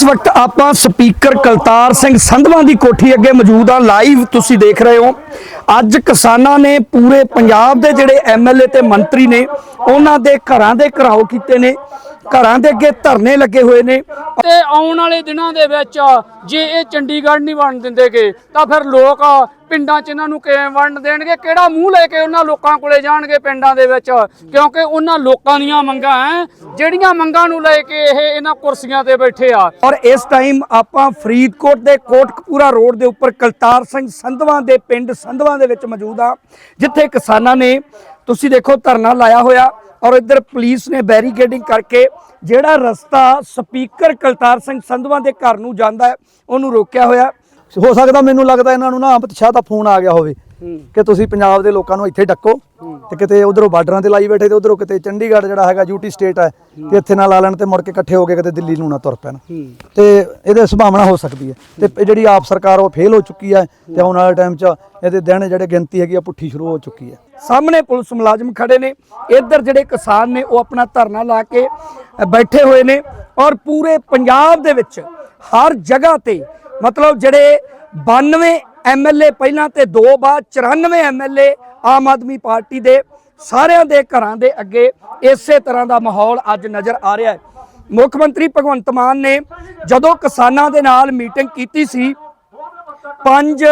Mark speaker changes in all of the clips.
Speaker 1: ਇਸ ਵਕਤ ਆਪਾਂ ਸਪੀਕਰ ਕਲਤਾਰ ਸਿੰਘ ਸੰਧਵਾਂ ਦੀ ਕੋਠੀ ਅੱਗੇ ਮੌਜੂਦ ਆ ਲਾਈਵ ਤੁਸੀਂ ਦੇਖ ਰਹੇ ਹੋ। ਅੱਜ ਕਿਸਾਨਾਂ ਨੇ ਪੂਰੇ ਪੰਜਾਬ ਦੇ ਜਿਹੜੇ ਐਮਐਲਏ ਤੇ ਮੰਤਰੀ ਨੇ, ਉਹਨਾਂ ਦੇ ਘਰਾਂ ਦੇ ਘਰਾਓ ਕੀਤੇ ਨੇ। ਘਰਾਂ ਦੇ ਅੱਗੇ ਧਰਨੇ ਲੱਗੇ ਹੋਏ ਨੇ।
Speaker 2: ਤੇ ਆਉਣ ਵਾਲੇ ਦਿਨਾਂ ਦੇ ਵਿੱਚ ਜੇ ਇਹ ਚੰਡੀਗੜ੍ਹ ਨਹੀਂ ਬਣ ਦਿੰਦੇਗੇ ਤਾਂ ਫਿਰ ਲੋਕ ਪਿੰਡਾਂ 'ਚ ਇਹਨਾਂ ਨੂੰ ਕਿਵੇਂ ਵੰਡ ਦੇਣਗੇ? ਕਿਹੜਾ ਮੂੰਹ ਲੈ ਕੇ ਉਹਨਾਂ ਲੋਕਾਂ ਕੋਲੇ ਜਾਣਗੇ ਪਿੰਡਾਂ ਦੇ ਵਿੱਚ? ਕਿਉਂਕਿ ਉਹਨਾਂ ਲੋਕਾਂ ਦੀਆਂ ਮੰਗਾਂ ਹੈ ਜਿਹੜੀਆਂ ਮੰਗਾਂ ਨੂੰ ਲੈ ਕੇ ਇਹ ਇਹਨਾਂ ਕੁਰਸੀਆਂ ਤੇ ਬੈਠੇ ਆ।
Speaker 1: ਔਰ ਇਸ ਟਾਈਮ ਆਪਾਂ ਫਰੀਦਕੋਟ ਦੇ ਕੋਟਕਪੂਰਾ ਰੋਡ ਦੇ ਉੱਪਰ ਕਲਤਾਰ ਸਿੰਘ ਸੰਧਵਾਂ ਦੇ ਪਿੰਡ ਸੰਧਵਾਂ ਦੇ ਵਿੱਚ ਮੌਜੂਦ ਆ ਜਿੱਥੇ ਕਿਸਾਨਾਂ ਨੇ ਤੁਸੀਂ ਦੇਖੋ ਧਰਨਾ ਲਾਇਆ ਹੋਇਆ ਔਰ ਇੱਧਰ ਪੁਲਿਸ ਨੇ ਬੈਰੀਕੇਡਿੰਗ ਕਰਕੇ ਜਿਹੜਾ ਰਸਤਾ ਸਪੀਕਰ ਕਲਤਾਰ ਸਿੰਘ ਸੰਧਵਾਂ ਦੇ ਘਰ ਨੂੰ ਜਾਂਦਾ ਹੈ, ਉਹਨੂੰ ਰੋਕਿਆ ਹੋਇਆ
Speaker 3: ਹੋ। ਸਕਦਾ ਮੈਨੂੰ ਲੱਗਦਾ ਇਹਨਾਂ ਨੂੰ ਨਾ ਅਮਿਤ ਸ਼ਾਹ ਦਾ ਫੋਨ ਆ ਗਿਆ ਹੋਵੇ। ਕਿ ਤੁਸੀਂ ਪੰਜਾਬ ਦੇ ਲੋਕਾਂ ਨੂੰ ਇੱਥੇ ਡੱਕੋ ਤੇ ਕਿਤੇ ਉਧਰੋਂ ਬਾਰਡਰਾਂ ਤੇ ਲਾਈ ਬੈਠੇ ਤੇ ਉਧਰੋਂ ਕਿਤੇ ਚੰਡੀਗੜ੍ਹ ਜਿਹੜਾ ਹੈਗਾ ਯੂਟੀ ਸਟੇਟ ਹੈ ਤੇ ਇੱਥੇ ਨਾ ਲਾ ਲੈਣ ਤੇ ਮੁੜ ਕੇ ਇਕੱਠੇ ਹੋ ਕੇ ਕਿਤੇ ਦਿੱਲੀ ਨੂੰ ਨਾ ਤੁਰ ਪੈਣ। ਤੇ ਇਹਦੇ ਸੰਭਾਵਨਾ ਹੋ ਸਕਦੀ ਹੈ। ਤੇ ਜਿਹੜੀ ਆਪ ਸਰਕਾਰ ਉਹ ਫੇਲ ਹੋ ਚੁੱਕੀ ਹੈ ਤੇ ਆਉਣ ਵਾਲੇ ਟਾਈਮ 'ਚ ਇਹਦੇ ਦਿਨ ਜਿਹੜੇ ਗਿਣਤੀ ਹੈਗੀ ਆ ਪੁੱਠੀ ਸ਼ੁਰੂ ਹੋ ਚੁੱਕੀ ਹੈ।
Speaker 1: ਸਾਹਮਣੇ ਪੁਲਿਸ ਮੁਲਾਜ਼ਮ ਖੜੇ ਨੇ। ਇੱਧਰ ਜਿਹੜੇ ਕਿਸਾਨ ਨੇ ਉਹ ਆਪਣਾ ਧਰਨਾ ਲਾ ਕੇ ਬੈਠੇ ਹੋਏ ਨੇ ਔਰ ਪੂਰੇ ਪੰਜਾਬ ਦੇ ਵਿੱਚ ਹਰ ਜਗ੍ਹਾ ਤੇ ਮਤਲਬ ਜਿਹੜੇ 92 ਐਮਐਲਏ ਪਹਿਲਾਂ ਤੇ ਦੋ ਬਾਅਦ 94 ਐਮਐਲਏ ਆਮ ਆਦਮੀ ਪਾਰਟੀ ਦੇ, ਸਾਰਿਆਂ ਦੇ ਘਰਾਂ ਦੇ ਅੱਗੇ ਇਸੇ ਤਰ੍ਹਾਂ ਦਾ ਮਾਹੌਲ ਅੱਜ ਨਜ਼ਰ ਆ ਰਿਹਾ ਹੈ। ਮੁੱਖ ਮੰਤਰੀ ਭਗਵੰਤ ਮਾਨ ਨੇ ਜਦੋਂ ਕਿਸਾਨਾਂ ਦੇ ਨਾਲ ਮੀਟਿੰਗ ਕੀਤੀ ਸੀ, ਪੰਜ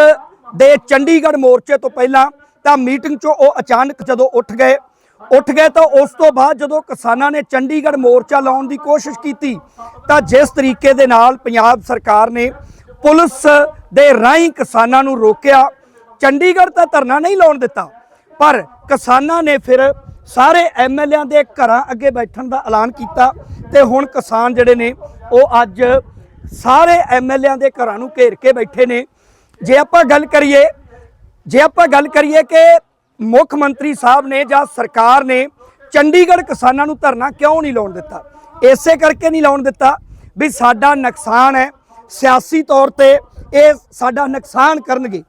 Speaker 1: ਦੇ ਚੰਡੀਗੜ੍ਹ ਮੋਰਚੇ ਤੋਂ ਪਹਿਲਾਂ ਤਾਂ ਮੀਟਿੰਗ 'ਚੋਂ ਉਹ ਅਚਾਨਕ ਜਦੋਂ ਉੱਠ ਗਏ ਉੱਠ ਗਏ ਤਾਂ ਉਸ ਤੋਂ ਬਾਅਦ ਜਦੋਂ ਕਿਸਾਨਾਂ ਨੇ ਚੰਡੀਗੜ੍ਹ ਮੋਰਚਾ ਲਾਉਣ ਦੀ ਕੋਸ਼ਿਸ਼ ਕੀਤੀ, ਤਾਂ ਜਿਸ ਤਰੀਕੇ ਦੇ ਨਾਲ ਪੰਜਾਬ ਸਰਕਾਰ ਨੇ ਪੁਲਿਸ ਦੇ ਰਾਹੀਂ ਕਿਸਾਨਾਂ ਨੂੰ ਰੋਕਿਆ। ਚੰਡੀਗੜ੍ਹ ਤਾਂ ਧਰਨਾ ਨਹੀਂ ਲਾਉਣ ਦਿੱਤਾ, ਪਰ ਕਿਸਾਨਾਂ ਨੇ ਫਿਰ ਸਾਰੇ ਐਮਐਲਏਆਂ ਦੇ ਘਰਾਂ ਅੱਗੇ ਬੈਠਣ ਦਾ ਐਲਾਨ ਕੀਤਾ ਤੇ ਹੁਣ ਕਿਸਾਨ ਜਿਹੜੇ ਨੇ, ਉਹ ਅੱਜ ਸਾਰੇ ਐਮਐਲਏਆਂ ਦੇ ਘਰਾਂ ਨੂੰ ਘੇਰ ਕੇ ਬੈਠੇ ਨੇ। ਜੇ ਆਪਾਂ ਗੱਲ ਕਰੀਏ, ਜੇ ਆਪਾਂ ਗੱਲ ਕਰੀਏ ਕਿ ਮੁੱਖ ਮੰਤਰੀ ਸਾਹਿਬ ਨੇ ਜਾਂ ਸਰਕਾਰ ਨੇ ਚੰਡੀਗੜ੍ਹ ਕਿਸਾਨਾਂ ਨੂੰ ਧਰਨਾ ਕਿਉਂ ਨਹੀਂ ਲਾਉਣ ਦਿੱਤਾ? ਇਸੇ ਕਰਕੇ ਨਹੀਂ ਲਾਉਣ ਦਿੱਤਾ ਵੀ ਸਾਡਾ ਨੁਕਸਾਨ ਹੈ। ਸਿਆਸੀ ਤੌਰ ਤੇ ਇਹ ਸਾਡਾ ਨੁਕਸਾਨ ਕਰਨਗੇ।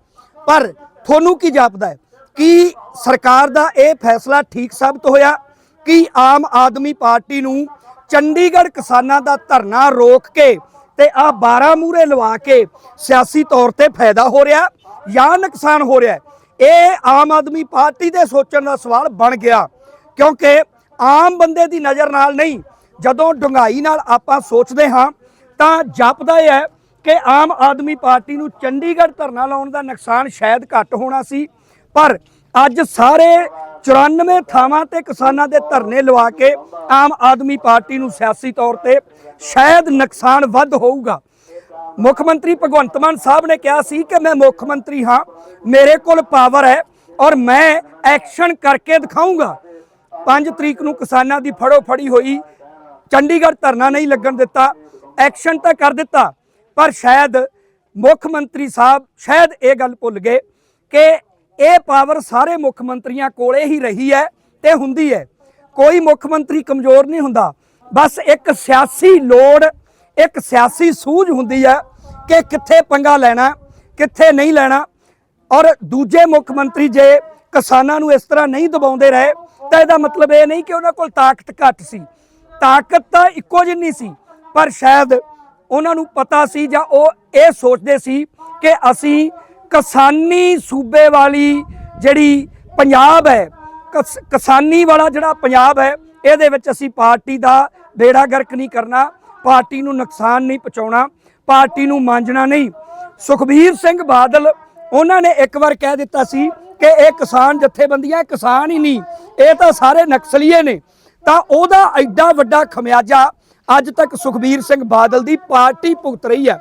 Speaker 1: ਪਰ ਤੁਹਾਨੂੰ ਕੀ ਜਾਪਦਾ ਹੈ? ਕਿ ਸਰਕਾਰ ਦਾ ਇਹ ਫੈਸਲਾ ਠੀਕ ਸਾਬਤ ਹੋਇਆ? ਕਿ ਆਮ ਆਦਮੀ ਪਾਰਟੀ ਨੂੰ ਚੰਡੀਗੜ੍ਹ ਕਿਸਾਨਾਂ ਦਾ ਧਰਨਾ ਰੋਕ ਕੇ ਤੇ ਆ 12 ਮੂਰੇ ਲਵਾ ਕੇ ਸਿਆਸੀ ਤੌਰ ਤੇ ਫਾਇਦਾ ਹੋ ਰਿਹਾ ਜਾਂ ਨੁਕਸਾਨ ਹੋ ਰਿਹਾ ਇਹ ਆਮ ਆਦਮੀ ਪਾਰਟੀ ਦੇ ਸੋਚਣ ਦਾ ਸਵਾਲ ਬਣ ਗਿਆ। ਕਿਉਂਕਿ ਆਮ ਬੰਦੇ ਦੀ ਨਜ਼ਰ ਨਾਲ ਨਹੀਂ, ਜਦੋਂ ਡੁੰਗਾਈ ਨਾਲ ਆਪਾਂ ਸੋਚਦੇ ਹਾਂ ਤਾਂ ਜਾਪਦਾ ਇਹ ਹੈ ਕਿ ਆਮ ਆਦਮੀ ਪਾਰਟੀ ਨੂੰ ਚੰਡੀਗੜ੍ਹ ਧਰਨਾ ਲਾਉਣ ਦਾ ਨੁਕਸਾਨ ਸ਼ਾਇਦ ਘੱਟ ਹੋਣਾ ਸੀ, ਪਰ ਅੱਜ ਸਾਰੇ 94 ਥਾਵਾਂ ਤੇ ਕਿਸਾਨਾਂ ਦੇ ਧਰਨੇ ਲਵਾ ਕੇ ਆਮ ਆਦਮੀ ਪਾਰਟੀ ਨੂੰ ਸਿਆਸੀ ਤੌਰ ਤੇ ਸ਼ਾਇਦ ਨੁਕਸਾਨ ਵੱਧ ਹੋਊਗਾ। ਮੁੱਖ ਮੰਤਰੀ ਭਗਵੰਤ ਮਾਨ ਸਾਹਿਬ ਨੇ ਕਿਹਾ ਸੀ ਕਿ ਮੈਂ ਮੁੱਖ ਮੰਤਰੀ ਹਾਂ, ਮੇਰੇ ਕੋਲ ਪਾਵਰ ਹੈ ਔਰ ਮੈਂ ਐਕਸ਼ਨ ਕਰਕੇ ਦਿਖਾਊਂਗਾ। 5 ਤਰੀਕ ਨੂੰ ਕਿਸਾਨਾਂ ਦੀ ਫੜੋ ਫੜੀ ਹੋਈ, ਚੰਡੀਗੜ੍ਹ ਧਰਨਾ ਨਹੀਂ ਲੱਗਣ ਦਿੱਤਾ ਐਕਸ਼ਨ ਤਾਂ ਕਰ ਦਿੱਤਾ, ਪਰ ਸ਼ਾਇਦ ਮੁੱਖ ਮੰਤਰੀ ਸਾਹਿਬ, ਸ਼ਾਇਦ ਇਹ ਗੱਲ ਭੁੱਲ ਗਏ ਕਿ ਇਹ ਪਾਵਰ ਸਾਰੇ ਮੁੱਖ ਮੰਤਰੀਆਂ ਕੋਲੇ ਹੀ ਰਹੀ ਹੈ ਤੇ ਹੁੰਦੀ ਹੈ। ਕੋਈ ਮੁੱਖ ਮੰਤਰੀ ਕਮਜ਼ੋਰ ਨਹੀਂ ਹੁੰਦਾ। ਬਸ ਇੱਕ ਸਿਆਸੀ ਲੋੜ, ਇੱਕ ਸਿਆਸੀ ਸੂਝ ਹੁੰਦੀ ਹੈ ਕਿ ਕਿੱਥੇ ਪੰਗਾ ਲੈਣਾ, ਕਿੱਥੇ ਨਹੀਂ ਲੈਣਾ। ਔਰ ਦੂਜੇ ਮੁੱਖ ਮੰਤਰੀ ਜੇ ਕਿਸਾਨਾਂ ਨੂੰ ਇਸ ਤਰ੍ਹਾਂ ਨਹੀਂ ਦਬਾਉਂਦੇ ਰਹੇ, ਤਾਂ ਇਹਦਾ ਮਤਲਬ ਇਹ ਨਹੀਂ ਕਿ ਉਹਨਾਂ ਕੋਲ ਤਾਕਤ ਘੱਟ ਸੀ। ਤਾਕਤ ਤਾਂ ਇੱਕੋ ਜਿੰਨੀ ਸੀ ਪਰ ਸ਼ਾਇਦ ਉਹਨਾਂ ਨੂੰ ਪਤਾ ਸੀ ਜਾਂ ਉਹ ਇਹ ਸੋਚਦੇ ਸੀ ਕਿ ਅਸੀਂ ਕਿਸਾਨੀ ਸੂਬੇ ਵਾਲੀ ਜਿਹੜੀ ਪੰਜਾਬ ਹੈ, ਕਿਸ- ਕਿਸਾਨੀ ਵਾਲਾ ਜਿਹੜਾ ਪੰਜਾਬ ਹੈ, ਇਹਦੇ ਵਿੱਚ ਅਸੀਂ ਪਾਰਟੀ ਦਾ ਬੇੜਾ ਗਰਕ ਨਹੀਂ ਕਰਨਾ, ਪਾਰਟੀ ਨੂੰ ਨੁਕਸਾਨ ਨਹੀਂ ਪਹੁੰਚਾਉਣਾ, ਪਾਰਟੀ ਨੂੰ ਮਾਂਜਣਾ ਨਹੀਂ। ਸੁਖਬੀਰ ਸਿੰਘ ਬਾਦਲ ਉਹਨਾਂ ਨੇ ਇੱਕ ਵਾਰ ਕਹਿ ਦਿੱਤਾ ਸੀ ਕਿ ਇਹ ਕਿਸਾਨ ਜਥੇਬੰਦੀਆਂ ਕਿਸਾਨ ਹੀ ਨਹੀਂ, ਇਹ ਤਾਂ ਸਾਰੇ ਨਕਸਲੀਏ ਨੇ। ਤਾਂ ਉਹਦਾ ਐਡਾ ਵੱਡਾ ਖਮਿਆਜਾ ਅੱਜ ਤੱਕ ਸੁਖਬੀਰ ਸਿੰਘ ਬਾਦਲ ਦੀ ਪਾਰਟੀ ਭੁਗਤ ਰਹੀ ਹੈ।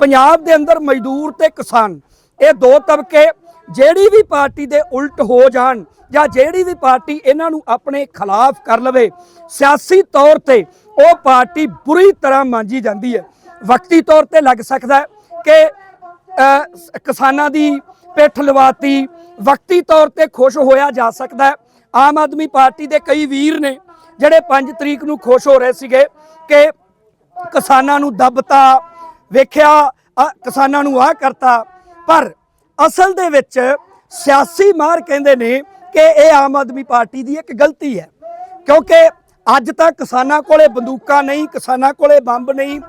Speaker 1: ਪੰਜਾਬ ਦੇ ਅੰਦਰ ਮਜ਼ਦੂਰ ਤੇ ਕਿਸਾਨ, ਇਹ ਦੋ ਤਬਕੇ ਜਿਹੜੀ ਵੀ ਪਾਰਟੀ ਦੇ ਉਲਟ ਹੋ ਜਾਣ ਜਾਂ ਜਿਹੜੀ ਵੀ ਪਾਰਟੀ ਇਹਨਾਂ ਨੂੰ ਆਪਣੇ ਖਿਲਾਫ ਕਰ ਲਵੇ, ਸਿਆਸੀ ਤੌਰ ਤੇ ਉਹ ਪਾਰਟੀ ਬੁਰੀ ਤਰ੍ਹਾਂ ਮਾਂਜੀ ਜਾਂਦੀ ਹੈ। ਵਕਤੀ ਤੌਰ ਤੇ ਲੱਗ ਸਕਦਾ ਕਿ ਕਿਸਾਨਾਂ ਦੀ ਪਿੱਠ ਲਵਾਤੀ, ਵਕਤੀ ਤੌਰ ਤੇ ਖੁਸ਼ ਹੋਇਆ ਜਾ ਸਕਦਾ ਆਮ ਆਦਮੀ ਪਾਰਟੀ ਦੇ ਕਈ ਵੀਰ ਨੇ ਜਿਹੜੇ 5 ਤਰੀਕ ਨੂੰ ਖੁਸ਼ ਹੋ ਰਹੇ ਸੀਗੇ ਕਿ ਕਿਸਾਨਾਂ ਨੂੰ ਦੱਬਤਾ ਵੇਖਿਆ ਅ, ਕਿਸਾਨਾਂ ਨੂੰ ਆਹ ਕਰਤਾ। ਪਰ ਅਸਲ ਦੇ ਵਿੱਚ ਸਿਆਸੀ ਮਾਰ ਕਹਿੰਦੇ ਨੇ ਕਿ ਇਹ ਆਮ ਆਦਮੀ ਪਾਰਟੀ ਦੀ ਇੱਕ ਗਲਤੀ ਹੈ। ਕਿਉਂਕਿ ਅੱਜ ਤੱਕ ਕਿਸਾਨਾਂ ਕੋਲੇ ਬੰਦੂਕਾਂ ਨਹੀਂ ਕਿਸਾਨਾਂ ਕੋਲੇ ਬੰਬ ਨਹੀਂ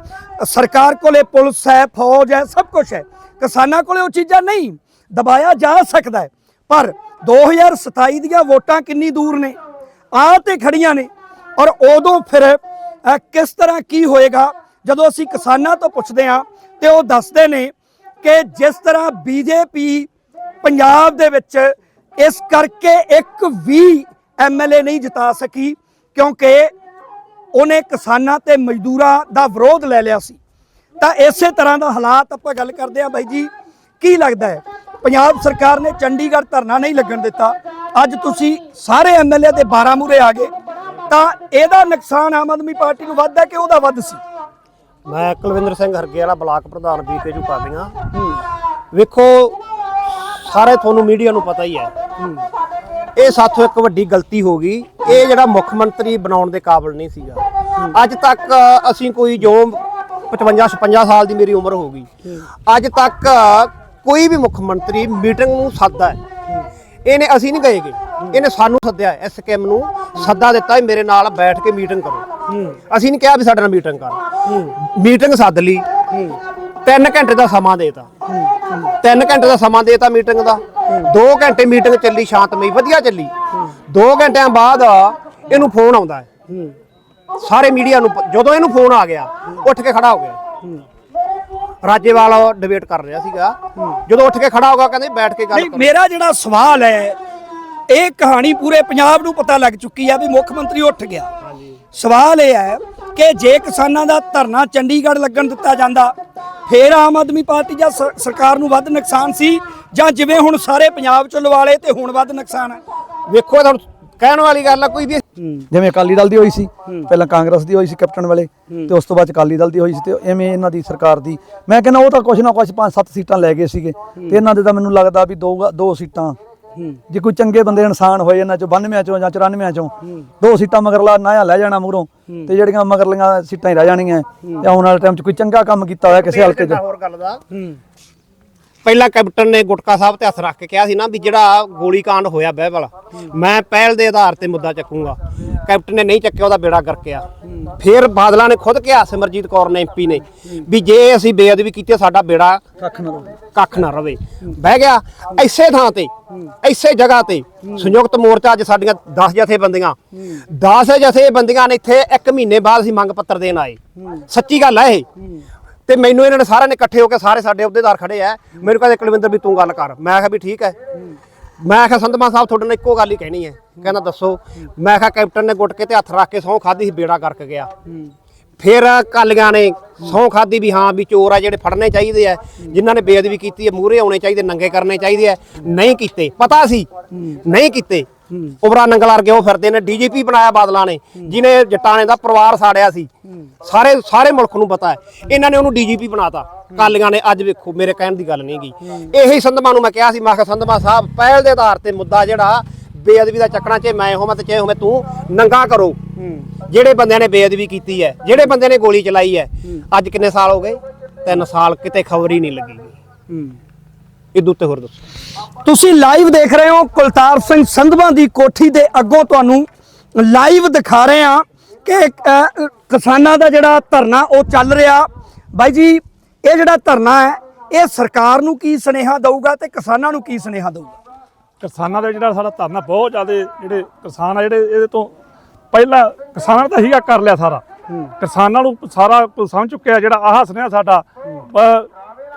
Speaker 1: ਸਰਕਾਰ ਕੋਲੇ ਪੁਲਿਸ ਹੈ ਫੌਜ ਹੈ ਸਭ ਕੁਝ ਹੈ। ਕਿਸਾਨਾਂ ਕੋਲੇ ਉਹ ਚੀਜ਼ਾਂ ਨਹੀਂ ਦਬਾਇਆ ਜਾ ਸਕਦਾ ਹੈ। ਪਰ 2027 ਦੀਆਂ ਵੋਟਾਂ ਕਿੰਨੀ ਦੂਰ ਨੇ? ਆ ਤੇ ਖੜੀਆਂ ਨੇ। ਔਰ ਉਦੋਂ ਫਿਰ ਕਿਸ ਤਰ੍ਹਾਂ ਕੀ ਹੋਏਗਾ? ਜਦੋਂ ਅਸੀਂ ਕਿਸਾਨਾਂ ਤੋਂ ਪੁੱਛਦੇ ਹਾਂ ਤੇ ਉਹ ਦੱਸਦੇ ਨੇ ਕਿ ਜਿਸ ਤਰ੍ਹਾਂ ਬੀਜੇਪੀ ਪੰਜਾਬ ਦੇ ਵਿੱਚ ਇਸ ਕਰਕੇ ਇੱਕ ਵੀ ਐਮਐਲਏ ਨਹੀਂ ਜਿਤਾ ਸਕੀ ਕਿਉਂਕਿ ਉਹਨੇ ਕਿਸਾਨਾਂ ਤੇ ਮਜ਼ਦੂਰਾਂ ਦਾ ਵਿਰੋਧ ਲੈ ਲਿਆ ਸੀ। ਤਾਂ ਇਸੇ ਤਰ੍ਹਾਂ ਦਾ ਹਾਲਾਤ ਆਪਾਂ ਗੱਲ ਕਰਦੇ ਹਾਂ ਬਾਈ ਜੀ, ਕੀ ਲੱਗਦਾ ਹੈ? ਪੰਜਾਬ ਸਰਕਾਰ ਨੇ ਚੰਡੀਗੜ੍ਹ ਧਰਨਾ ਨਹੀਂ ਲੱਗਣ ਦਿੱਤਾ। ਅੱਜ ਤੁਸੀਂ ਸਾਰੇ ਐਮਐਲਏ ਦੇ 12 ਮੂਰੇ ਆ ਗਏ। ਤਾਂ ਇਹਦਾ ਨੁਕਸਾਨ ਆਮ ਆਦਮੀ ਪਾਰਟੀ ਨੂੰ ਵੱਧ ਹੈ ਕਿ ਉਹਦਾ ਵੱਧ ਸੀ?
Speaker 4: ਮੈਂ ਕੁਲਵਿੰਦਰ ਸਿੰਘ ਹਰਗੇ ਵਾਲਾ ਬਲਾਕ ਪ੍ਰਧਾਨ ਬੀਕੇਜੂ ਕਾਦੀਆਂ ਵੇਖੋ ਸਾਰੇ ਤੁਹਾਨੂੰ ਮੀਡੀਆ ਨੂੰ ਪਤਾ ਹੀ ਹੈ। ਇਹ ਸਾਥੋਂ ਇੱਕ ਵੱਡੀ ਗਲਤੀ ਹੋ ਗਈ। ਇਹ ਜਿਹੜਾ ਮੁੱਖ ਮੰਤਰੀ ਬਣਾਉਣ ਦੇ ਕਾਬਿਲ ਨਹੀਂ ਸੀਗਾ। ਅੱਜ ਤੱਕ ਅਸੀਂ ਕੋਈ ਜੋ 55 56 ਸਾਲ ਦੀ ਮੇਰੀ ਉਮਰ ਹੋ ਗਈ। ਅੱਜ ਤੱਕ ਕੋਈ ਵੀ ਮੁੱਖ ਮੰਤਰੀ ਮੀਟਿੰਗ ਨੂੰ ਸੱਦਦਾ ਹੈ। ਇਹਨੇ ਅਸੀਂ ਨਹੀਂ ਗਏਗੇ ਇਹਨੇ ਸਾਨੂੰ ਸੱਦਿਆ ਇਸ ਸਕੀਮ ਨੂੰ ਸੱਦਾ ਦਿੱਤਾ ਵੀ ਮੇਰੇ ਨਾਲ ਬੈਠ ਕੇ ਮੀਟਿੰਗ ਕਰੋ। ਅਸੀਂ ਨਹੀਂ ਕਿਹਾ ਵੀ ਸਾਡੇ ਨਾਲ ਮੀਟਿੰਗ ਕਰ। ਮੀਟਿੰਗ ਸੱਦ ਲਈ। 3 ਘੰਟੇ ਦਾ ਸਮਾਂ ਦੇਤਾ। 3 ਘੰਟੇ ਦਾ ਸਮਾਂ ਦੇਤਾ ਮੀਟਿੰਗ ਦਾ। 2 ਘੰਟੇ ਮੀਟਿੰਗ ਚੱਲੀ ਸ਼ਾਂਤਮਈ ਵਧੀਆ ਚੱਲੀ। 2 ਘੰਟਿਆਂ ਬਾਅਦ ਇਹਨੂੰ ਫੋਨ ਆਉਂਦਾ ਹੈ। ਸਾਰੇ ਮੀਡੀਆ ਨੂੰ ਜਦੋਂ ਇਹਨੂੰ ਫੋਨ ਆ ਗਿਆ ਉੱਠ ਕੇ ਖੜਾ ਹੋ ਗਿਆ। ਰਾਜੇਵਾਲ ਡਿਬੇਟ ਕਰ ਰਿਹਾ ਸੀਗਾ। ਜਦੋਂ ਉੱਠ ਕੇ ਖੜਾ ਹੋ ਗਿਆ ਕਹਿੰਦੇ ਬੈਠ ਕੇ ਗੱਲ
Speaker 1: ਨਹੀਂ
Speaker 4: ਕਰੋ।
Speaker 1: ਮੇਰਾ ਜਿਹੜਾ ਸਵਾਲ ਹੈ ਇਹ ਕਹਾਣੀ ਪੂਰੇ ਪੰਜਾਬ ਨੂੰ ਪਤਾ ਲੱਗ ਚੁੱਕੀ ਆ ਵੀ ਮੁੱਖ ਮੰਤਰੀ ਉੱਠ ਗਿਆ। ਸਵਾਲ ਇਹ ਹੈ ਕਿ ਜੇ ਕਿਸਾਨਾਂ ਦਾ ਧਰਨਾ ਚੰਡੀਗੜ੍ਹ ਲੱਗਣ ਦਿੱਤਾ ਜਾਂਦਾ ਫੇਰ ਆਮ ਆਦਮੀ ਪਾਰਟੀ ਜਾਂ ਸਰਕਾਰ ਨੂੰ ਵੱਧ ਨੁਕਸਾਨ ਸੀ? ਜਾਂ ਜਿਵੇਂ ਹੁਣ ਸਾਰੇ ਪੰਜਾਬ ਚ ਲਵਾ ਲਏ ਤੇ ਹੁਣ ਵੱਧ ਨੁਕਸਾਨ ਹੈ?
Speaker 4: ਵੇਖੋ ਇਹ ਤੁਹਾਨੂੰ ਕਹਿਣ ਵਾਲੀ ਗੱਲ ਆ ਕੋਈ ਵੀ
Speaker 3: ਜਿਵੇਂ ਅਕਾਲੀ ਦਲ ਦੀ ਹੋਈ ਸੀ ਪਹਿਲਾਂ ਕਾਂਗਰਸ ਦੀ ਹੋਈ ਸੀ ਕੈਪਟਨ ਵਾਲੇ ਤੇ ਉਸ ਤੋਂ ਬਾਅਦ ਅਕਾਲੀ ਦਲ ਦੀ ਹੋਈ ਸੀ ਤੇ ਐਵੇਂ ਇਹਨਾਂ ਦੀ ਸਰਕਾਰ ਦੀ। ਮੈਂ ਕਹਿੰਦਾ ਉਹ ਤਾਂ ਕੁਛ ਨਾ ਕੁਛ ਪੰਜ ਸੱਤ ਸੀਟਾਂ ਲੈ ਗਏ ਸੀਗੇ ਤੇ ਇਹਨਾਂ ਦੇ ਤਾਂ ਮੈਨੂੰ ਲੱਗਦਾ ਵੀ ਦੋ ਦੋ ਸੀਟਾਂ। ਜੇ ਕੋਈ ਚੰਗੇ ਬੰਦੇ ਇਨਸਾਨ ਹੋਏ ਇਹਨਾਂ ਚੋਂ 92 ਚੋਂ ਜਾਂ 94 ਚੋਂ ਦੋ ਸੀਟਾਂ ਮਗਰਲਾ ਨਾਇਆ ਲੈ ਜਾਣਾ ਮੂਹਰੋਂ ਤੇ ਜਿਹੜੀਆਂ ਮਗਰਲੀਆਂ ਸੀਟਾਂ ਹੀ ਰਹਿ ਜਾਣਗੀਆਂ ਤੇ ਆਉਣ ਵਾਲੇ ਟਾਈਮ 'ਚ ਕੋਈ ਚੰਗਾ ਕੰਮ ਕੀਤਾ ਹੋਇਆ ਕਿਸੇ ਹਲਕੇ 'ਚ।
Speaker 4: ਹੋਰ ਗੱਲ ਦਾ। ਪਹਿਲਾਂ ਕੈਪਟਨ ਨੇ ਗੁਟਕਾ ਸਾਹਿਬ ਤੇ ਹੱਥ ਰੱਖ ਕੇ ਕਿਹਾ ਸੀ ਨਾ ਵੀ ਜਿਹੜਾ ਗੋਲੀ ਕਾਂਡ ਹੋਇਆ ਬਹਿਬਲ ਮੈਂ ਪਹਿਲ ਦੇ ਆਧਾਰ ਤੇ ਮੁੱਦਾ ਚੱਕੂੰਗਾ। ਕੈਪਟਨ ਨੇ ਨਹੀਂ ਚੱਕਿਆ ਉਹਦਾ ਬੇੜਾ ਗਰਕਿਆ ਫਿਰ ਬਾਦਲਾਂ ਨੇ ਖੁਦ ਕਿਹਾ ਸਿਮਰਜੀਤ ਕੌਰ ਨੇ ਐਮਪੀ ਨੇ ਵੀ ਜੇ ਅਸੀਂ ਬੇਅਦਬੀ ਕੀਤੀ ਸਾਡਾ ਬੇੜਾ
Speaker 3: ਕੱਖ ਨਾ ਰੋਵੇ।
Speaker 4: ਕੱਖ ਨਾ ਰਵੇ। ਬਹਿ ਗਿਆ ਐਸੇ ਥਾਂ ਤੇ ਐਸੇ ਜਗ੍ਹਾ ਤੇ ਸੰਯੁਕਤ ਮੋਰਚਾ ਅੱਜ ਸਾਡੀਆਂ 10 ਜਥੇਬੰਦੀਆਂ 10 ਜਥੇਬੰਦੀਆਂ ਨੇ ਇੱਥੇ 1 ਮਹੀਨੇ ਬਾਅਦ ਅਸੀਂ ਮੰਗ ਪੱਤਰ ਦੇਣ ਆਏ। ਸੱਚੀ ਗੱਲ ਹੈ ਇਹ। ਤੇ ਮੈਨੂੰ ਇਹਨਾਂ ਨੇ ਸਾਰਿਆਂ ਨੇ ਇਕੱਠੇ ਹੋ ਕੇ ਸਾਰੇ ਸਾਡੇ ਅਹੁਦੇਦਾਰ ਖੜੇ ਆ। ਮੈਨੂੰ ਕਹਿੰਦੇ, ਕੁਲਵਿੰਦਰ ਵੀ ਤੂੰ ਗੱਲ ਕਰ। ਮੈਂ ਕਿਹਾ ਵੀ ਠੀਕ ਹੈ। ਮੈਂ ਕਿਹਾ ਸੰਧਮਾ ਸਾਹਿਬ, ਤੁਹਾਡੇ ਨਾਲ ਇੱਕੋ ਗੱਲ ਹੀ ਕਹਿਣੀ ਹੈ। ਕਹਿੰਦਾ, ਦੱਸੋ। ਮੈਂ ਕਿਹਾ, ਕੈਪਟਨ ਨੇ ਗੁੱਟ ਕੇ ਤੇ ਹੱਥ ਰੱਖ ਕੇ ਸਹੁੰ ਖਾਦੀ ਸੀ, ਬੇੜਾ ਕਰਕੇ ਗਿਆ। ਫਿਰ ਕਾਲੀਆਂ ਨੇ ਸਹੁੰ ਖਾਦੀ ਵੀ ਹਾਂ, ਵੀ ਚੋਰ ਆ ਜਿਹੜੇ ਫੜਨੇ ਚਾਹੀਦੇ ਆ। ਜਿਨ੍ਹਾਂ ਨੇ ਬੇਅਦਬੀ ਕੀਤੀ ਹੈ, ਮੂਹਰੇ ਆਉਣੇ ਚਾਹੀਦੇ, ਨੰਗੇ ਕਰਨੇ ਚਾਹੀਦੇ ਆ। ਨਹੀਂ ਕੀਤੇ। ਪਤਾ ਸੀ। ਨਹੀਂ ਕੀਤੇ। ਉਬਰਾ ਨੰਗਲ ਵਰਗੇ ਉਹ ਫਿਰਦੇ ਨੇ, ਡੀਜੀਪੀ ਬਣਾਇਆ ਬਾਦਲਾਂ ਨੇ ਜਿਨੇ ਜਟਾਣੇ ਦਾ ਪਰਿਵਾਰ ਸਾੜਿਆ ਸੀ। ਸਾਰੇ ਸਾਰੇ ਮੁਲਕ ਨੂੰ ਪਤਾ ਹੈ। ਇਹਨਾਂ ਨੇ ਉਹਨੂੰ ਡੀਜੀਪੀ ਬਣਾਤਾ। ਕਾਲੀਆਂ ਨੇ ਅੱਜ ਵੇਖੋ, ਮੇਰੇ ਕਹਿਣ ਦੀ ਗੱਲ ਨਹੀਂ ਗਈ। ਇਹੀ ਸੰਧਮਾ ਨੂੰ ਮੈਂ ਕਿਹਾ ਸੀ, ਮੈਂ ਕਿਹਾ ਸੰਧਮਾ ਸਾਹਿਬ, ਪਹਿਲ ਦੇ ਆਧਾਰ ਤੇ ਮੁੱਦਾ ਜਿਹੜਾ, ਬੇਅਦਬੀ ਦਾ ਚੱਕਣਾ ਚ ਮੈਂ ਹੋਵਾਂ ਤੇ ਚਾਹੇ ਹੋਵੇਂ ਤੂੰ, ਨੰਗਾ ਕਰੋ। ਜਿਹੜੇ ਬੰਦਿਆਂ ਨੇ ਬੇਅਦਬੀ ਕੀਤੀ ਹੈ, ਜਿਹੜੇ ਬੰਦਿਆਂ ਨੇ ਗੋਲੀ ਚਲਾਈ ਹੈ, ਅੱਜ ਕਿੰਨੇ ਸਾਲ ਹੋ ਗਏ? ਤਿੰਨ ਸਾਲ, ਕਿਤੇ ਖਬਰ ਹੀ ਨਹੀਂ ਲੱਗੀ। ਇਹ ਉੱਤੇ ਹੋਰ ਦੱਸੋ।
Speaker 1: ਤੁਸੀਂ ਲਾਈਵ ਦੇਖ ਰਹੇ ਹੋ ਕੁਲਤਾਰ ਸਿੰਘ ਸੰਧਵਾ ਦੀ ਕੋਠੀ ਦੇ ਅੱਗੋਂ ਤੁਹਾਨੂੰ ਲਾਈਵ ਦਿਖਾ ਰਹੇ ਹਾਂ ਕਿ ਕਿਸਾਨਾਂ ਦਾ ਜਿਹੜਾ ਧਰਨਾ ਉਹ ਚੱਲ ਰਿਹਾ। ਬਾਈ ਜੀ ਇਹ ਜਿਹੜਾ ਧਰਨਾ ਹੈ ਇਹ ਸਰਕਾਰ ਨੂੰ ਕੀ ਸੁਨੇਹਾ ਦਊਗਾ ਤੇ ਕਿਸਾਨਾਂ ਨੂੰ ਕੀ ਸੁਨੇਹਾ ਦਊਗਾ?
Speaker 5: ਕਿਸਾਨਾਂ ਦਾ ਜਿਹੜਾ ਸਾਡਾ ਧਰਨਾ ਬਹੁਤ ਜ਼ਿਆਦਾ ਜਿਹੜੇ ਕਿਸਾਨ ਆ ਜਿਹੜੇ ਇਹਦੇ ਤੋਂ ਪਹਿਲਾਂ ਕਿਸਾਨਾਂ ਦਾ ਹੀਗਾ ਕਰ ਲਿਆ ਸਾਰਾ। ਕਿਸਾਨਾਂ ਨੂੰ ਸਾਰਾ ਸਮਝ ਚੁੱਕਿਆ ਜਿਹੜਾ ਆਹ ਸੁਨੇਹਾ ਸਾਡਾ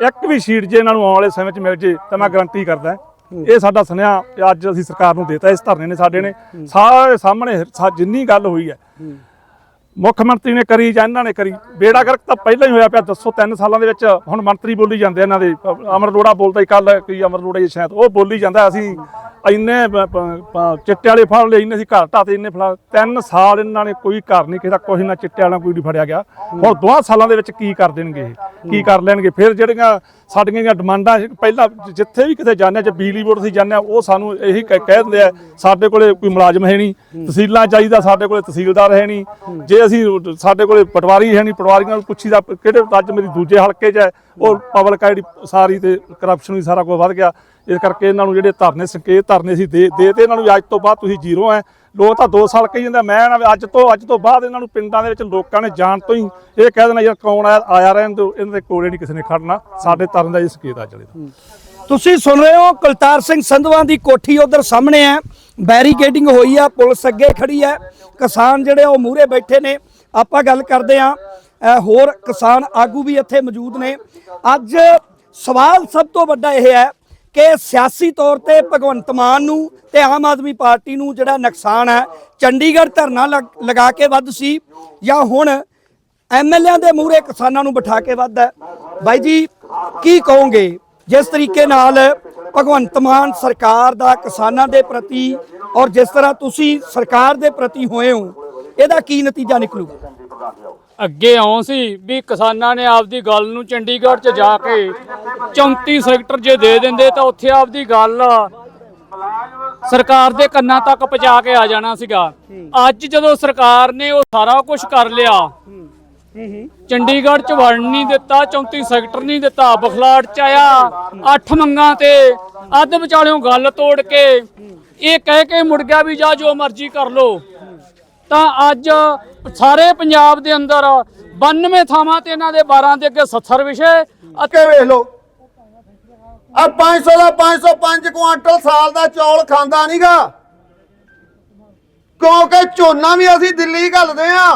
Speaker 5: ਇੱਕ ਵੀ ਸ਼ੀਟ ਜੇ ਇਹਨਾਂ ਨੂੰ ਆਉਣ ਵਾਲੇ ਸਮੇਂ 'ਚ ਮਿਲ ਜੇ ਤਾਂ ਮੈਂ ਗਾਰੰਟੀ ਕਰਦਾ ਇਹ ਸਾਡਾ ਸੁਨੇਹਾ ਅੱਜ ਅਸੀਂ ਸਰਕਾਰ ਨੂੰ ਦੇਤਾ ਇਸ ਧਰਨੇ ਨੇ ਸਾਡੇ ਨੇ। ਸਾਰੇ ਸਾਹਮਣੇ ਜਿੰਨੀ ਗੱਲ ਹੋਈ ਹੈ ਮੁੱਖ ਮੰਤਰੀ ਨੇ ਕਰੀ ਜਾਂ ਇਹਨਾਂ ਨੇ ਕਰੀ ਬੇੜਾ ਗਰਕ ਤਾਂ ਪਹਿਲਾਂ ਹੀ ਹੋਇਆ ਪਿਆ ਦੱਸੋ ਤਿੰਨ ਸਾਲਾਂ ਦੇ ਵਿੱਚ ਹੁਣ ਮੰਤਰੀ ਬੋਲੀ ਜਾਂਦੇ ਇਹਨਾਂ ਦੇ ਅਮਰ ਅਰੋੜਾ ਬੋਲਦਾ ਹੀ ਕੱਲ ਕੀ ਅਮਰ ਅਰੋੜਾ ਜੀ ਸ਼ਾਇਦ ਉਹ ਬੋਲੀ ਜਾਂਦਾ ਅਸੀਂ ਇੰਨੇ ਚਿੱਟੇ ਵਾਲੇ ਫੜ ਲਏ, ਇੰਨੇ ਅਸੀਂ ਘਰ ਢਾਤੇ ਇੰਨੇ ਫੜਾ ਤਿੰਨ ਸਾਲ ਇਹਨਾਂ ਨੇ ਕੋਈ ਘਰ ਨਹੀਂ ਕਿਸੇ ਦਾ ਕੁਛ ਨਾ ਚਿੱਟੇ ਵਾਲਾ ਕੋਈ ਨਹੀਂ ਫੜਿਆ ਗਿਆ। ਹੁਣ ਦੋਹਾਂ ਸਾਲਾਂ ਦੇ ਵਿੱਚ ਕੀ ਕਰ ਦੇਣਗੇ ਇਹ? ਕੀ ਕਰ ਲੈਣਗੇ? ਫਿਰ ਜਿਹੜੀਆਂ ਸਾਡੀਆਂ ਦੀਆਂ ਡਿਮਾਂਡਾਂ, ਪਹਿਲਾਂ ਜਿੱਥੇ ਵੀ ਕਿਤੇ ਜਾਂਦੇ ਆ, ਜੇ ਬਿਜਲੀ ਬੋਰਡ ਸੀ ਜਾਂਦੇ ਆ, ਉਹ ਸਾਨੂੰ ਇਹੀ ਕਹਿ ਕਹਿ ਦਿੰਦੇ ਆ, ਸਾਡੇ ਕੋਲੇ ਕੋਈ ਮੁਲਾਜ਼ਮ ਹੈ ਨਹੀਂ, ਤਹਿਸੀਲਾਂ ਚਾਹੀਦਾ ਸਾਡੇ ਕੋਲੇ ਤਹਿਸੀਲਦਾਰ ਹੈ ਨਹੀਂ। ਜੇ ਅਸੀਂ ਸਾਡੇ ਕੋਲੇ ਪਟਵਾਰੀ ਹੈ ਨਹੀਂ ਪਟਵਾਰੀਆਂ ਨੂੰ ਪੁੱਛੀਦਾ, ਕਿਹੜੇ ਅੱਜ ਮੇਰੀ ਦੂਜੇ ਹਲਕੇ 'ਚ ਹੈ, ਉਹ ਪਬਲਿਕ ਆ ਸਾਰੀ ਤੇ ਕਰਪਸ਼ਨ ਵੀ ਸਾਰਾ ਕੁਝ ਵੱਧ ਗਿਆ। ਇਸ ਕਰਕੇ ਇਹਨਾਂ ਨੂੰ ਜਿਹੜੇ ਧਰਨੇ ਸੰਕੇਤ ਧਰਨੇ ਸੀ ਦੇ ਦੇ ਤੇ ਇਹਨਾਂ ਨੂੰ ਅੱਜ ਤੋਂ ਬਾਅਦ ਤੁਸੀਂ ਜ਼ੀਰੋ ਹੈ ਲੋਕ ਤਾਂ 2 ਸਾਲ ਕਹੀ ਜਾਂਦੇ ਮੈਂ ਨਾ ਅੱਜ ਤੋਂ ਅੱਜ ਤੋਂ ਬਾਅਦ ਇਹਨਾਂ ਨੂੰ ਪਿੰਡਾਂ ਦੇ ਵਿੱਚ ਲੋਕਾਂ ਨੇ ਜਾਣ ਤੋਂ ਹੀ ਇਹ ਕਹਿ ਦੇਣਾ ਯਾਰ ਕੌਣ ਆਇਆ ਆਇਆ ਰਹਿਣ ਦਿਓ, ਇਹਨਾਂ ਦੇ ਕੋਲੇ ਨਹੀਂ ਕਿਸੇ ਨੇ ਖੜਨਾ। ਸਾਡੇ ਧਰਨ ਦਾ ਇਹ ਸੰਕੇਤ ਆ ਚਲੇ
Speaker 1: ਤੁਸੀਂ ਸੁਣ ਰਹੇ ਹੋ ਕੁਲਤਾਰ ਸਿੰਘ ਸੰਧਵਾਂ ਦੀ ਕੋਠੀ ਉਧਰ ਸਾਹਮਣੇ ਹੈ ਬੈਰੀਕੇਡਿੰਗ ਹੋਈ ਆ, ਪੁਲਿਸ ਅੱਗੇ ਖੜੀ ਹੈ ਕਿਸਾਨ ਜਿਹੜੇ ਉਹ ਮੂਹਰੇ ਬੈਠੇ ਨੇ। ਆਪਾਂ ਗੱਲ ਕਰਦੇ ਆ ਹੋਰ ਕਿਸਾਨ ਆਗੂ ਵੀ ਇੱਥੇ ਮੌਜੂਦ ਨੇ। ਅੱਜ ਸਵਾਲ ਸਭ ਤੋਂ ਵੱਡਾ ਇਹ ਹੈ ਕਿ ਸਿਆਸੀ ਤੌਰ ਤੇ ਭਗਵੰਤ ਮਾਨ ਨੂੰ ਤੇ ਆਮ ਆਦਮੀ ਪਾਰਟੀ ਨੂੰ ਜਿਹੜਾ ਨੁਕਸਾਨ ਹੈ, ਚੰਡੀਗੜ੍ਹ ਧਰਨਾ ਲਗ- ਲਗਾ ਕੇ ਵੱਧ ਸੀ ਜਾਂ ਹੁਣ ਐਮਐਲਏਆਂ ਦੇ ਮੂਹਰੇ ਕਿਸਾਨਾਂ ਨੂੰ ਬਿਠਾ ਕੇ ਵੱਧ ਹੈ। ਬਾਈ ਜੀ, ਕੀ ਕਹੋਗੇ? ਜਿਸ ਤਰੀਕੇ ਨਾਲ ਭਗਵੰਤ ਮਾਨ ਸਰਕਾਰ ਦਾ ਕਿਸਾਨਾਂ ਦੇ ਪ੍ਰਤੀ ਔਰ ਜਿਸ ਤਰ੍ਹਾਂ ਤੁਸੀਂ ਸਰਕਾਰ ਦੇ ਪ੍ਰਤੀ ਹੋਏ ਹੋ, ਇਹਦਾ ਕੀ ਨਤੀਜਾ ਨਿਕਲੂਗਾ?
Speaker 2: ਅੱਗੇ ਆਉਂ ਸੀ ਵੀ ਕਿਸਾਨਾਂ ਨੇ ਆਪਦੀ ਗੱਲ ਨੂੰ ਚੰਡੀਗੜ੍ਹ 'ਚ ਜਾ ਕੇ 34 ਸੈਕਟਰ ਜੇ ਦੇ ਦਿੰਦੇ ਤਾਂ ਉੱਥੇ ਆਪਦੀ ਗੱਲ ਸਰਕਾਰ ਦੇ ਕੰਨਾਂ ਤੱਕ ਪਹੁੰਚਾ ਕੇ ਆ ਜਾਣਾ ਸੀਗਾ। ਅੱਜ ਜਦੋਂ ਸਰਕਾਰ ਨੇ ਉਹ ਸਾਰਾ ਕੁਝ ਕਰ ਲਿਆ ਚੰਡੀਗੜ੍ਹ 'ਚ ਵੜਨ ਨਹੀਂ ਦਿੱਤਾ 34 ਸੈਕਟਰ ਨਹੀਂ ਦਿੱਤਾ ਬਖਲਾੜ 'ਚ ਆਇਆ ਅੱਠ ਮੰਗਾਂ ਤੇ ਅੱਧ ਵਿਚਾਲਿਓਂ ਗੱਲ ਤੋੜ ਕੇ ਇਹ ਕਹਿ ਕੇ ਮੁੜ ਗਿਆ ਵੀ ਜਾ ਜੋ ਮਰਜ਼ੀ ਕਰ ਲੋ ਤਾਂ ਅੱਜ ਸਾਰੇ ਪੰਜਾਬ ਦੇ ਅੰਦਰ 92 ਥਾਵਾਂ ਤੇ ਇਹਨਾਂ ਦੇ 12 ਦੇ ਅੱਗੇ 70 ਵਿਸ਼ੇ
Speaker 6: ਕੇ ਵੇਖ ਲਓ। ਆ 500 ਦਾ 505 ਕੁਆਂਟਲ ਸਾਲ ਦਾ ਚੌਲ ਖਾਂਦਾ ਨਹੀਂਗਾ ਕਿਉਂਕਿ ਝੋਨਾ ਵੀ ਅਸੀਂ ਦਿੱਲੀ ਘੱਲਦੇ ਆ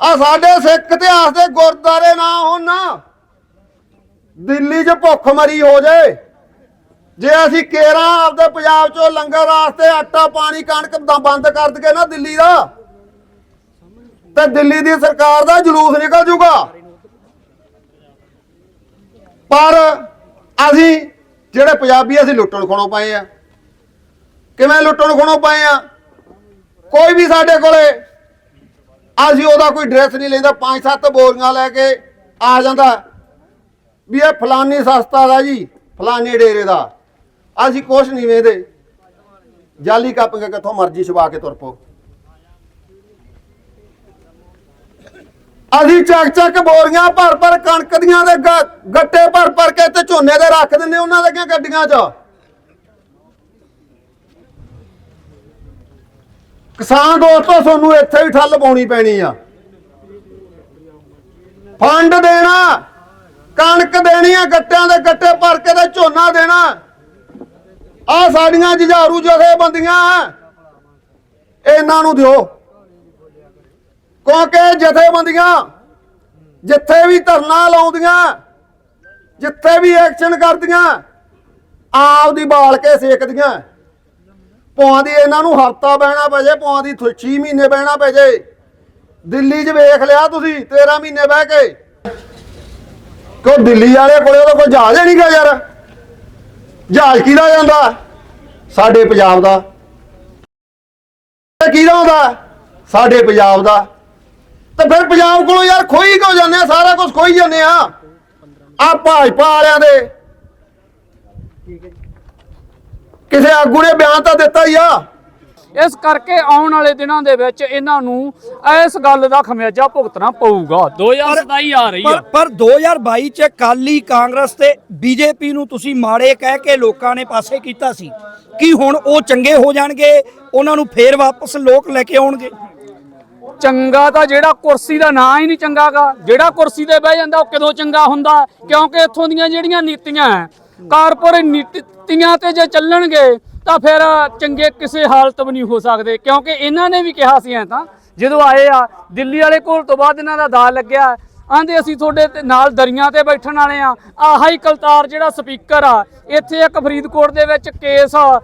Speaker 6: ਆ ਸਾਡੇ ਸਿੱਖ ਇਤਿਹਾਸ ਦੇ ਗੁਰਦਾਰੇ ਨਾ ਹੋਣ। ਨਾ ਦਿੱਲੀ 'ਚ ਭੁੱਖ ਮਰੀ ਹੋ ਜਾਏ ਜੇ ਅਸੀਂ ਕੇਰਾ ਆਪਦੇ ਪੰਜਾਬ 'ਚੋਂ ਲੰਗਰ ਵਾਸਤੇ ਆਟਾ, ਪਾਣੀ, ਕਣਕ ਦਾ ਬੰਦ ਕਰ ਦਈਏ ਨਾ ਦਿੱਲੀ ਦਾ, ਤੇ ਦਿੱਲੀ ਦੀ ਸਰਕਾਰ ਦਾ ਜਲੂਸ ਨਿਕਲ ਜੂਗਾ। ਪਰ ਅਸੀਂ ਜਿਹੜੇ ਪੰਜਾਬੀ ਅਸੀਂ ਲੁੱਟਣ ਖੋਣੋਂ ਪਏ ਆ, ਕਿਵੇਂ ਲੁੱਟਣ ਖੋਣੋਂ ਪਏ ਆ, ਕੋਈ ਵੀ ਸਾਡੇ ਕੋਲੇ, ਅਸੀਂ ਉਹਦਾ ਕੋਈ ਡਰੈਸ ਨਹੀਂ ਲੈਂਦਾ, ਪੰਜ ਸੱਤ ਬੋਰੀਆਂ ਲੈ ਕੇ ਆ ਜਾਂਦਾ, ਵੀ ਇਹ ਫਲਾਨੀ ਸਸਤਾ ਦਾ ਜੀ, ਫਲਾਨੀ ਡੇਰੇ ਦਾ। ਅਸੀਂ ਕੁਛ ਨਹੀਂ ਵੇਂਦੇ ਜਾਲੀ ਕੱਪ ਕੇ ਕਿੱਥੋਂ ਮਰਜ਼ੀ ਛਵਾ ਕੇ ਤੁਰ ਪੋ ਅਸੀਂ ਚੱਕ ਚੱਕ ਬੋਰੀਆਂ ਭਰ ਭਰ ਕਣਕ ਦੀਆਂ ਦੇ ਗੱਟੇ ਭਰ ਭਰ ਕੇ ਤੇ ਝੋਨੇ ਦੇ ਰੱਖ ਦਿੰਦੇ ਉਹਨਾਂ ਦੀਆਂ ਗੱਡੀਆਂ 'ਚ। ਕਿਸਾਨ ਦੋਸਤੋ ਤੁਹਾਨੂੰ ਇੱਥੇ ਵੀ ਠੱਲ ਪਾਉਣੀ ਪੈਣੀ ਆ। ਫੰਡ ਦੇਣਾ, ਕਣਕ ਦੇਣੀ ਆ, ਗੱਟਿਆਂ ਦੇ ਗੱਟੇ ਭਰ ਕੇ ਤੇ ਝੋਨਾ ਦੇਣਾ। ਆ ਸਾਡੀਆਂ ਜੁਝਾਰੂ ਜਥੇਬੰਦੀਆਂ ਇਹਨਾਂ ਨੂੰ ਦਿਓ। ਕਿਉਂਕਿ ਜਥੇਬੰਦੀਆਂ ਜਿੱਥੇ ਵੀ ਧਰਨਾ ਲਾਉਂਦੀਆਂ, ਜਿੱਥੇ ਵੀ ਐਕਸ਼ਨ ਕਰਦੀਆਂ ਆਪ ਦੀ ਬਾਲ ਕੇ ਸੇਕਦੀਆਂ। ਪੌਂ ਦੀ ਇਹਨਾਂ ਨੂੰ ਹਫਤਾ ਬਹਿਣਾ ਪੈ ਜੇ ਪੌਂ ਦੀ 6 ਮਹੀਨੇ ਬਹਿਣਾ ਪੈ ਜੇ। ਦਿੱਲੀ 'ਚ ਵੇਖ ਲਿਆ ਤੁਸੀਂ 13 ਮਹੀਨੇ ਬਹਿ ਕੇ। ਕਿਉਂ ਦਿੱਲੀ ਵਾਲੇ ਕੋਲੇ ਉਹਦਾ ਕੋਈ ਜਹਾਜ਼ ਨਹੀਂ ਗਿਆ ਯਾਰ? ਜਹਾਜ਼ ਕਿਹਦਾ ਜਾਂਦਾ? ਸਾਡੇ ਪੰਜਾਬ ਦਾ। ਕਿਹਦਾ ਹੁੰਦਾ ਸਾਡੇ ਪੰਜਾਬ ਦਾ। ਤੇ ਫਿਰ ਪੰਜਾਬ ਕੋਲੋਂ ਯਾਰ ਖੋਈ ਕਿਉਂ ਜਾਂਦੇ ਆ? ਸਾਰਾ ਕੁਝ ਖੋਈ ਜਾਂਦੇ ਆ। ਆ ਭਾਜਪਾ ਵਾਲਿਆਂ ਦੇ। ਕਿਸੇ ਆਗੂ ਨੇ ਬਿਆਨ ਤਾਂ ਦਿੱਤਾ ਹੀ ਆ।
Speaker 2: ਇਸ ਕਰਕੇ ਆਉਣ ਵਾਲੇ ਦਿਨਾਂ ਦੇ ਵਿੱਚ ਇਹਨਾਂ ਨੂੰ ਇਸ ਗੱਲ ਦਾ ਖਮਿਆਜਾ ਭੁਗਤਣਾ ਪਊਗਾ। 2027 ਆ ਰਹੀ ਆ।
Speaker 1: ਪਰ 2022 ਚ ਕਾਲੀ ਕਾਂਗਰਸ ਤੇ ਬੀਜੇਪੀ ਨੂੰ ਤੁਸੀਂ ਮਾੜੇ ਕਹਿ ਕੇ ਲੋਕਾਂ ਨੇ ਪਾਸੇ ਕੀਤਾ ਸੀ। ਕੀ ਹੁਣ ਉਹ ਚੰਗੇ ਹੋ ਜਾਣਗੇ? ਉਹਨਾਂ ਨੂੰ ਫੇਰ ਵਾਪਸ ਲੋਕ ਲੈ ਕੇ ਆਉਣਗੇ?
Speaker 2: ਚੰਗਾ ਤਾਂ ਜਿਹੜਾ ਕੁਰਸੀ ਦਾ ਨਾਂ ਹੀ ਨਹੀਂ ਚੰਗਾਗਾ। ਜਿਹੜਾ ਕੁਰਸੀ ਤੇ ਬਹਿ ਜਾਂਦਾ ਉਹ ਕਦੋਂ ਚੰਗਾ ਹੁੰਦਾ? ਕਿਉਂਕਿ ਇੱਥੋਂ ਦੀਆਂ ਜਿਹੜੀਆਂ ਨੀਤੀਆਂ ਹੈ ਕਾਰਪੋਰੇਟ ਨੀਤੀਆਂ ਤੇ ਜੇ ਚੱਲਣਗੇ ਤਾਂ ਫਿਰ ਚੰਗੇ ਕਿਸੇ ਹਾਲਤ ਵੀ ਨਹੀਂ ਹੋ ਸਕਦੇ, ਕਿਉਂਕਿ ਇਹਨਾਂ ਨੇ ਵੀ ਕਿਹਾ ਸੀ ਐ ਤਾਂ, ਜਦੋਂ ਆਏ ਆ, ਦਿੱਲੀ ਵਾਲੇ ਕੋਲ ਤੋਂ ਬਾਅਦ ਇਹਨਾਂ ਦਾ ਦਾ ਲੱਗਿਆ। ਆਂਦੇ ਅਸੀਂ ਤੁਹਾਡੇ ਨਾਲ ਦਰੀਆਂ ਤੇ ਬੈਠਣ ਵਾਲੇ ਆ। ਆਹ ਹੀ ਕਲਤਾਰ ਜਿਹੜਾ ਸਪੀਕਰ ਆ, ਇੱਥੇ ਇੱਕ ਫਰੀਦਕੋਟ ਦੇ ਵਿੱਚ ਕੇਸ ਆ।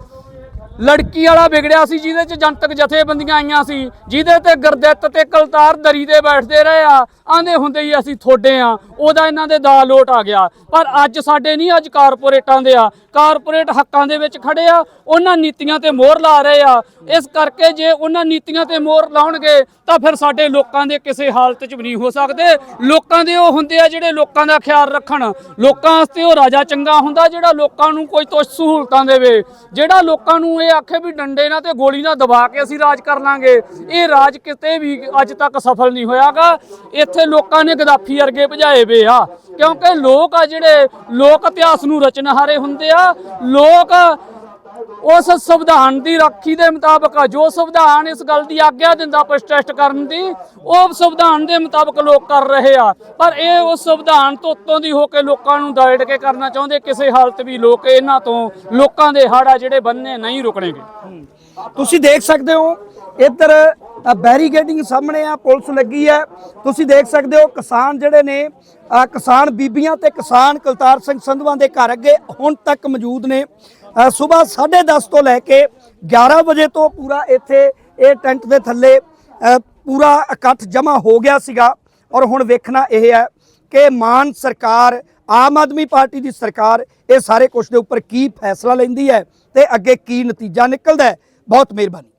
Speaker 2: ਲੜਕੀ ਵਾਲਾ ਵਿਗੜਿਆ ਸੀ, ਜਿਹਦੇ ਚ ਜਨਤਕ ਜਥੇਬੰਦੀਆਂ ਆਈਆਂ ਸੀ, ਜਿਹਦੇ ਤੇ ਗੁਰਦਿੱਤ ਤੇ ਕਲਤਾਰ ਦਰੀ ਤੇ ਬੈਠਦੇ ਰਹੇ ਆ, ਆਂਦੇ ਹੁੰਦੇ ਹੀ ਅਸੀਂ ਥੋੜੇ ਆ, ਉਹਦਾ ਇਹਨਾਂ ਦੇ ਦਾ ਲੋਟ ਆ ਗਿਆ। ਪਰ ਅੱਜ ਸਾਡੇ ਨਹੀਂ, ਅੱਜ ਕਾਰਪੋਰੇਟਾਂ ਦੇ ਆ। ਕਾਰਪੋਰੇਟ ਹੱਕਾਂ ਦੇ ਵਿੱਚ ਖੜੇ ਆ, ਉਹਨਾਂ ਨੀਤੀਆਂ ਤੇ ਮੋਹਰ ਲਾ ਰਹੇ ਆ। ਇਸ ਕਰਕੇ ਜੇ ਉਹਨਾਂ ਨੀਤੀਆਂ ਤੇ ਮੋਹਰ ਲਾਉਣਗੇ, ਤਾਂ ਫਿਰ ਸਾਡੇ ਲੋਕਾਂ ਦੇ ਕਿਸੇ ਹਾਲਤ 'ਚ ਵੀ ਨਹੀਂ ਹੋ ਸਕਦੇ। ਲੋਕਾਂ ਦੇ ਉਹ ਹੁੰਦੇ ਆ ਜਿਹੜੇ ਲੋਕਾਂ ਦਾ ਖਿਆਲ ਰੱਖਣ। ਲੋਕਾਂ ਵਾਸਤੇ ਉਹ ਰਾਜਾ ਚੰਗਾ ਹੁੰਦਾ, ਜਿਹੜਾ ਲੋਕਾਂ ਨੂੰ ਕੋਈ ਤੁਛ ਸਹੂਲਤਾਂ ਦੇਵੇ। ਜਿਹੜਾ ਲੋਕਾਂ ਨੂੰ ਇਹ ਆਖੇ ਵੀ ਡੰਡੇ ਨਾਲ ਤੇ ਗੋਲੀ ਨਾਲ ਦਬਾ ਕੇ ਅਸੀਂ ਰਾਜ ਕਰ ਲਾਂਗੇ। ਇਹ ਰਾਜ ਕਿਤੇ ਵੀ ਅੱਜ ਤੱਕ ਸਫਲ ਨਹੀਂ ਹੋਇਆਗਾ। ਇੱਥੇ ਲੋਕਾਂ ਨੇ ਗਦਾਫੀ ਵਰਗੇ ਭਜਾਏ ਵੇ ਆ। ਕਿਉਂਕਿ ਲੋਕ ਆ ਜਿਹੜੇ, ਲੋਕ ਇਤਿਹਾਸ ਨੂੰ ਰਚਨਹਾਰੇ ਹੁੰਦੇ ਆ। ਲੋਕ ਉਸ ਸੰਵਿਧਾਨ ਦੀ ਰਾਖੀ ਦੇ ਮੁਤਾਬਕ ਜੋ ਸੰਵਿਧਾਨ ਇਸ ਗੱਲ ਦੀ ਆਗਿਆ ਦਿੰਦਾ ਪ੍ਰੋਟੈਸਟ ਕਰਨ ਦੀ, ਉਹ ਸੰਵਿਧਾਨ ਦੇ ਮੁਤਾਬਕ ਲੋਕ ਕਰ ਰਹੇ ਆ। ਪਰ ਇਹ ਉਸ ਸੰਵਿਧਾਨ ਤੋਂ ਉੱਤੋਂ ਦੀ ਹੋ ਕੇ ਲੋਕਾਂ ਨੂੰ ਦਾਇੜ ਕੇ ਕਰਨਾ ਚਾਹੁੰਦੇ, ਕਿਸੇ ਹਾਲਤ ਵੀ ਲੋਕ ਇਹਨਾਂ ਤੋਂ ਲੋਕਾਂ ਦੇ ਹੜ ਆ ਜਿਹੜੇ ਬੰਨੇ ਨਹੀਂ ਰੁਕਣਗੇ।
Speaker 1: ਤੁਸੀਂ ਦੇਖ ਸਕਦੇ ਹੋ, ਇੱਧਰ ਬੈਰੀਗੇਡਿੰਗ ਸਾਹਮਣੇ ਆ, ਪੁਲਿਸ ਲੱਗੀ ਹੈ। ਤੁਸੀਂ ਦੇਖ ਸਕਦੇ ਹੋ, ਕਿਸਾਨ ਜਿਹੜੇ ਨੇ ਕਿਸਾਨ ਬੀਬੀਆਂ ਤੇ ਕਿਸਾਨ ਕੁਲਤਾਰ ਸਿੰਘ ਸੰਧਵਾਂ ਦੇ ਘਰ ਅੱਗੇ ਹੁਣ ਤੱਕ ਮੌਜੂਦ ਨੇ। ਸਵੇਰ 10:30 ਤੋਂ ਲੈ ਕੇ 11 ਵਜੇ ਤੋਂ ਪੂਰਾ ਇੱਥੇ ਇਹ ਟੈਂਟ ਦੇ ਥੱਲੇ ਪੂਰਾ ਇਕੱਠ ਜਮ੍ਹਾਂ ਹੋ ਗਿਆ ਸੀਗਾ। ਔਰ ਹੁਣ ਵੇਖਣਾ ਇਹ ਹੈ ਕਿ ਮਾਨ ਸਰਕਾਰ, ਆਮ ਆਦਮੀ ਪਾਰਟੀ ਦੀ ਸਰਕਾਰ ਇਹ ਸਾਰੇ ਕੁਝ ਦੇ ਉੱਪਰ ਕੀ ਫੈਸਲਾ ਲੈਂਦੀ ਹੈ ਤੇ ਅੱਗੇ ਕੀ ਨਤੀਜਾ ਨਿਕਲਦਾ ਹੈ। ਬਹੁਤ ਮਿਹਰਬਾਨੀ।